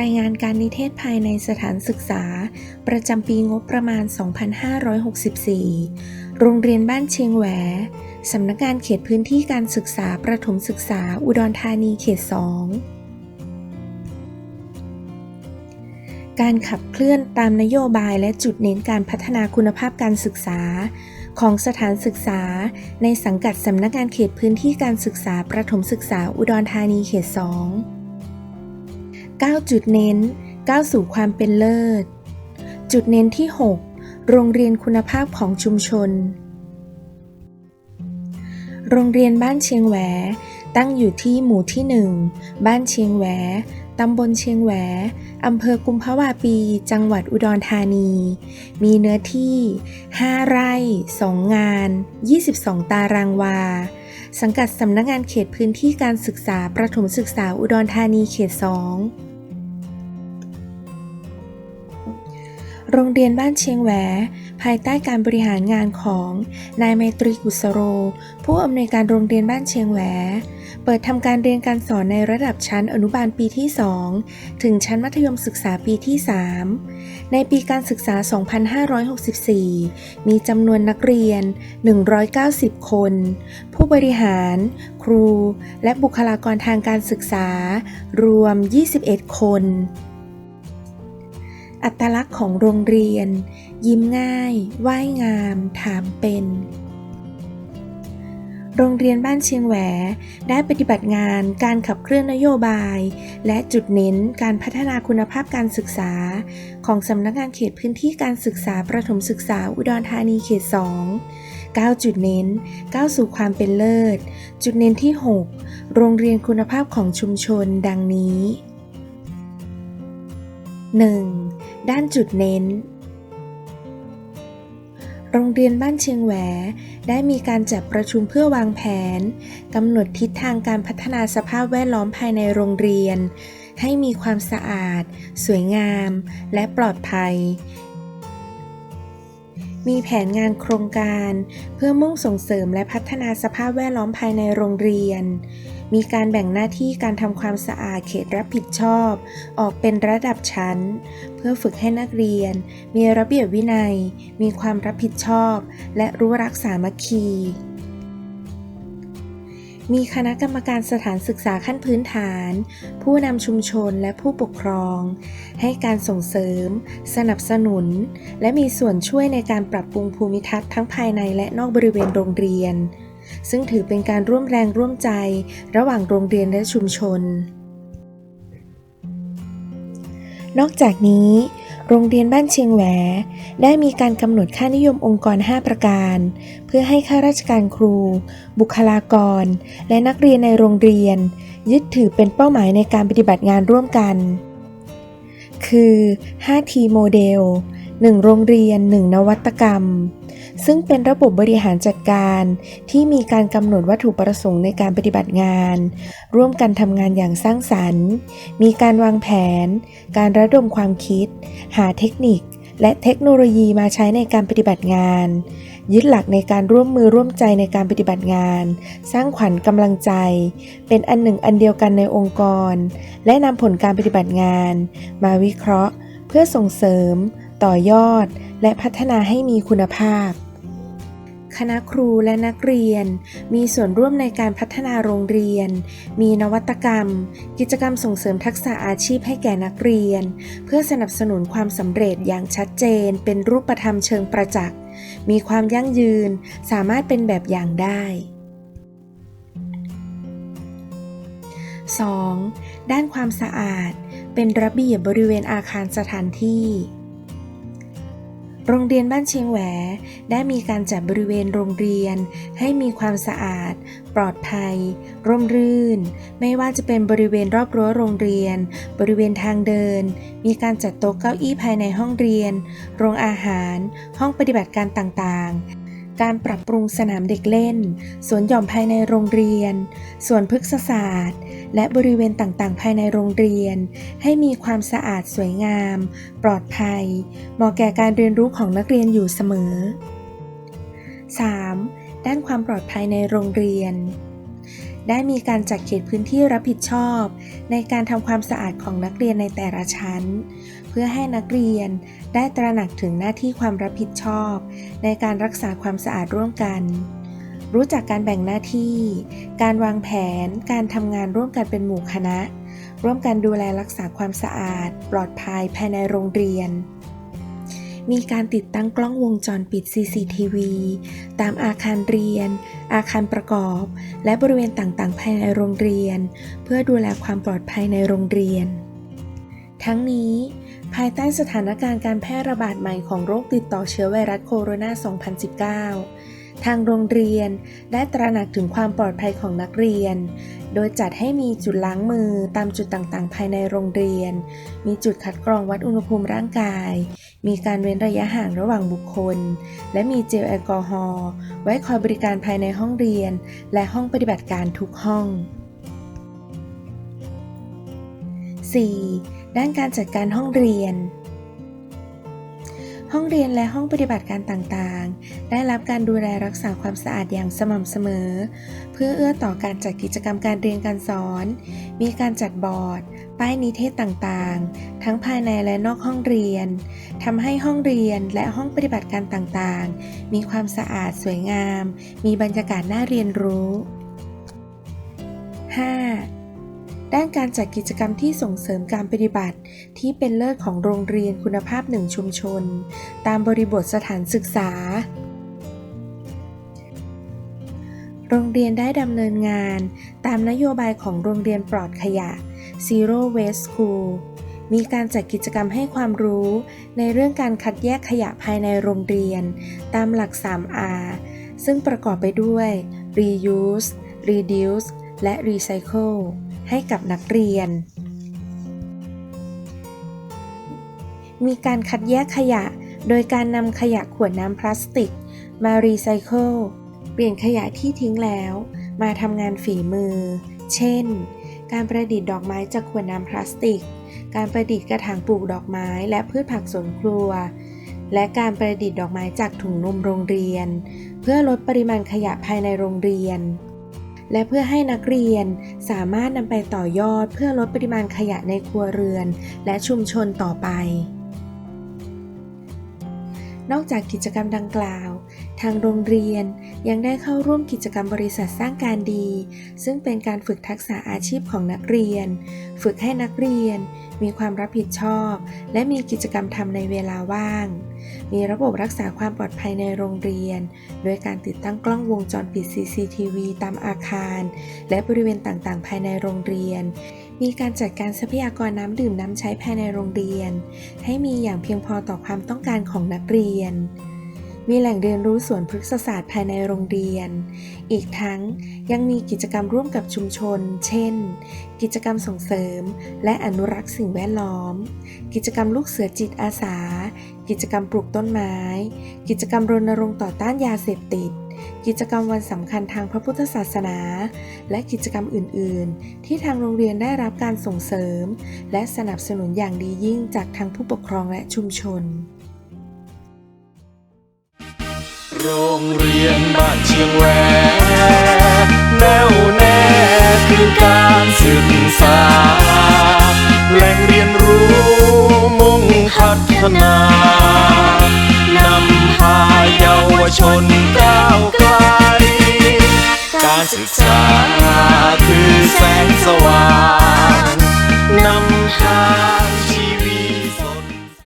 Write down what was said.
รายงานการนิเทศภายในสถานศึกษา ประจำปีงบประมาณ 2564 โรงเรียนบ้านเชียงแหวสำนักงานเขตพื้นที่การศึกษาประถมศึกษาอุดรธานีเขต 2 การขับเคลื่อนตามนโยบายและจุดเน้นการพัฒนาคุณภาพการศึกษา ของสถานศึกษา ในสังกัดสำนักงานเขตพื้นที่การศึกษาประถมศึกษาอุดรธานีเขต 2 9 จุดเน้นก้าวสู่ความเป็นเลิศ จุดเน้นที่ 6 โรงเรียนคุณภาพของชุมชน โรงเรียนบ้านเชียงแหว ตั้งอยู่ที่หมู่ที่ 1 บ้านเชียงแหว ตำบลเชียงแหว อำเภอกุมภาวาปี จังหวัดอุดรธานี มีเนื้อที่ 5 ไร่ 2 งาน 22 ตารางวา สังกัดสำนักงานเขตพื้นที่การศึกษาประถมศึกษาอุดรธานีเขต 2 โรงเรียนบ้านเชียงแหว ภายใต้การบริหารงานของนายไมตรีกุศโร ผู้อำนวยการโรงเรียนบ้านเชียงแหว เปิดทำการเรียนการสอนในระดับชั้นอนุบาลปีที่ 2 ถึงชั้นมัธยมศึกษาปีที่ 3 ในปีการศึกษา 2564 มีจำนวนนักเรียน 190 คน ผู้บริหาร ครู และบุคลากรทางการศึกษา รวม 21 คน อัตลักษณ์ของโรงเรียน ยิ้มง่ายว่ายงาม ถามเป็น โรงเรียนบ้านเชียงแหวได้ปฏิบัติงานการขับเคลื่อนนโยบาย และจุดเน้นการพัฒนาคุณภาพการศึกษา ของสำนักงานเขตพื้นที่การศึกษาประถมศึกษาอุดรธานีเขต 2 9 จุดเน้นก้าวสู่ความเป็นเลิศ จุดเน้นที่ 6 โรงเรียนคุณภาพของชุมชนดังนี้ 1. ด้านจุดเน้น โรงเรียนบ้านเชียงแหวได้มีการจัดประชุมเพื่อวางแผนกำหนดทิศทางการพัฒนาสภาพแวดล้อมภายในโรงเรียน ให้มีความสะอาด สวยงาม และปลอดภัย มีแผนงานโครงการ เพื่อมุ่งส่งเสริมและพัฒนาสภาพแวดล้อมภายในโรงเรียน มีการแบ่งหน้าที่การทำความสะอาดเขตรับผิดชอบ ออกเป็นระดับชั้น เพื่อฝึกให้นักเรียน มีระเบียบวินัย มีความรับผิดชอบ และรู้รักสามัคคีมีคณะกรรมการสถานศึกษาขั้นพื้นฐาน ผู้นำชุมชนและผู้ปกครอง ให้การส่งเสริม สนับสนุน และมีส่วนช่วยในการปรับปรุงภูมิทัศน์ทั้งภายในและนอกบริเวณโรงเรียน ซึ่งถือเป็นการร่วมแรงร่วมใจ ระหว่างโรงเรียนและชุมชน นอกจากนี้ โรงเรียนบ้านเชียงแหว ได้มีการกำหนดค่านิยมองค์กร 5 ประการ เพื่อให้ข้าราชการครู บุคลากร และนักเรียนในโรงเรียน ยึดถือเป็นเป้าหมายในการปฏิบัติงานร่วมกัน คือ 5T โมเดล 1 โรงเรียน 1 นวัตกรรม ซึ่งเป็นระบบบริหารจัดการที่มีการกำหนดวัตถุประสงค์ในการปฏิบัติงาน ร่วมกันทำงานอย่างสร้างสรรค์ มีการวางแผน การระดมความคิด หาเทคนิค และเทคโนโลยีมาใช้ในการปฏิบัติงาน ยึดหลักในการร่วมมือร่วมใจในการปฏิบัติงาน สร้างขวัญกำลังใจ เป็นอันหนึ่งอันเดียวกันในองค์กร และนำผลการปฏิบัติงาน มาวิเคราะห์ เพื่อส่งเสริม ต่อยอด และพัฒนาให้มีคุณภาพ คณะครูและนักเรียน มีส่วนร่วมในการพัฒนาโรงเรียน มีนวัตกรรม กิจกรรมส่งเสริมทักษะอาชีพให้แก่นักเรียน เพื่อสนับสนุนความสำเร็จอย่างชัดเจน เป็นรูปธรรมเชิงประจักษ์ มีความยั่งยืน สามารถเป็นแบบอย่างได้ 2. ด้านความสะอาด เป็นระเบียบบริเวณอาคารสถานที่ โรงเรียนบ้านเชียงแหวได้มีการจัดบริเวณโรงเรียน ให้มีความสะอาด ปลอดภัย ร่มรื่น ไม่ว่าจะเป็นบริเวณรอบรั้วโรงเรียน บริเวณทางเดิน มีการจัดโต๊ะเก้าอี้ภายในห้องเรียน โรงอาหาร ห้องปฏิบัติการต่างๆ การปรับปรุงสนามเด็กเล่น สวนหย่อมภายในโรงเรียน สวนพฤกษศาสตร์ และบริเวณต่างๆ ภายในโรงเรียน ให้มีความสะอาดสวยงาม ปลอดภัย เหมาะแก่การเรียนรู้ของนักเรียนอยู่เสมอ 3. ด้านความปลอดภัยในโรงเรียน ได้มีการจัดเขตพื้นที่รับผิดชอบ ในการทำความสะอาดของนักเรียนในแต่ละชั้น เพื่อให้นักเรียนได้ตระหนักถึงหน้าที่ความรับผิดชอบ ในการรักษาความสะอาดร่วมกัน รู้จักการแบ่งหน้าที่ การวางแผน การทำงานร่วมกันเป็นหมู่คณะ ร่วมกันดูแลรักษาความสะอาด ปลอดภัยภายในโรงเรียน มีการติดตั้งกล้องวงจรปิด CCTV ตามอาคารเรียน อาคารประกอบ และบริเวณต่างๆ ภายในโรงเรียน เพื่อดูแลความปลอดภัยในโรงเรียน ทั้งนี้ ภายใต้สถานการณ์การแพร่ระบาดใหม่ของโรคติดต่อเชื้อไวรัสโคโรนา 2019 ทางโรงเรียนได้ตระหนักถึงความปลอดภัยของนักเรียน โดยจัดให้มีจุดล้างมือตามจุดต่างๆ ภายในโรงเรียน มีจุดคัดกรองวัดอุณหภูมิร่างกาย มีการเว้นระยะห่างระหว่างบุคคล และมีเจลแอลกอฮอล์ไว้คอยบริการภายในห้องเรียน และห้องปฏิบัติการทุกห้อง 4. ด้านการจัดการห้องเรียน ห้องเรียนและห้องปฏิบัติการต่างๆ ได้รับการดูแลรักษาความสะอาดอย่างสม่ำเสมอ เพื่อเอื้อต่อการจัดกิจกรรมการเรียนการสอน มีการจัดบอร์ด ป้ายนิเทศต่างๆ ทั้งภายในและนอกห้องเรียนทำให้ห้องเรียนและห้องปฏิบัติการต่างๆ มีความสะอาดสวยงาม มีบรรยากาศน่าเรียนรู้ 5. ด้านการจัดกิจกรรมที่ส่งเสริมการปฏิบัติ ที่เป็นเลิศของโรงเรียนคุณภาพหนึ่งชุมชน ตามบริบทสถานศึกษา โรงเรียนได้ดำเนินงาน ตามนโยบายของโรงเรียนปลอดขยะ Zero Waste School มีการจัดกิจกรรมให้ความรู้ ในเรื่องการคัดแยกขยะภายในโรงเรียน ตามหลัก 3R ซึ่งประกอบไปด้วย reuse reduce และ recycle ให้กับนักเรียน มีการคัดแยกขยะ โดยการนำขยะขวดน้ำพลาสติก มารีไซเคิล เปลี่ยนขยะที่ทิ้งแล้ว มาทำงานฝีมือ เช่น การประดิษฐ์ดอกไม้จากขวดน้ำพลาสติก การประดิษฐ์กระถางปลูกดอกไม้และพืชผักสวนครัว และการประดิษฐ์ดอกไม้จากถุงนมโรงเรียน เพื่อลดปริมาณขยะภายในโรงเรียน และเพื่อให้นักเรียนสามารถนำไปต่อยอดเพื่อลดปริมาณขยะในครัวเรือน และชุมชนต่อไป นอกจากกิจกรรมดังกล่าว ทางโรงเรียนยังได้เข้าร่วมกิจกรรมบริษัทสร้างการดี ซึ่งเป็นการฝึกทักษะอาชีพของนักเรียน ฝึกให้นักเรียน มีความรับผิดชอบ และมีกิจกรรมทำในเวลาว่าง มีระบบรักษาความปลอดภัยในโรงเรียน โดยการติดตั้งกล้องวงจรปิด CCTV ตามอาคาร และบริเวณต่างๆ ภายในโรงเรียน มีการจัดการทรัพยากรน้ำดื่มน้ำใช้ภายในโรงเรียน ให้มีอย่างเพียงพอต่อความต้องการของนักเรียนมีแหล่งเรียนรู้สวนพฤกษศาสตร์ภายในโรงเรียน อีกทั้งยังมีกิจกรรมร่วมกับชุมชน เช่น กิจกรรมส่งเสริม และอนุรักษ์สิ่งแวดล้อม กิจกรรมลูกเสือจิตอาสา กิจกรรมปลูกต้นไม้ กิจกรรมรณรงค์ต่อต้านยาเสพติด กิจกรรมวันสำคัญทางพระพุทธศาสนา และกิจกรรมอื่น ๆ ที่ทางโรงเรียนได้รับการส่งเสริม และสนับสนุนอย่างดียิ่งจากทั้งผู้ปกครองและชุมชน โรงเรียนบ้านเชียงแหวแน่วแน่คือการศึกษา แหล่งเรียนรู้มุ่งพัฒนานำพาเยาวชนก้าวไกล การศึกษาคือแสงสว่างนำทาง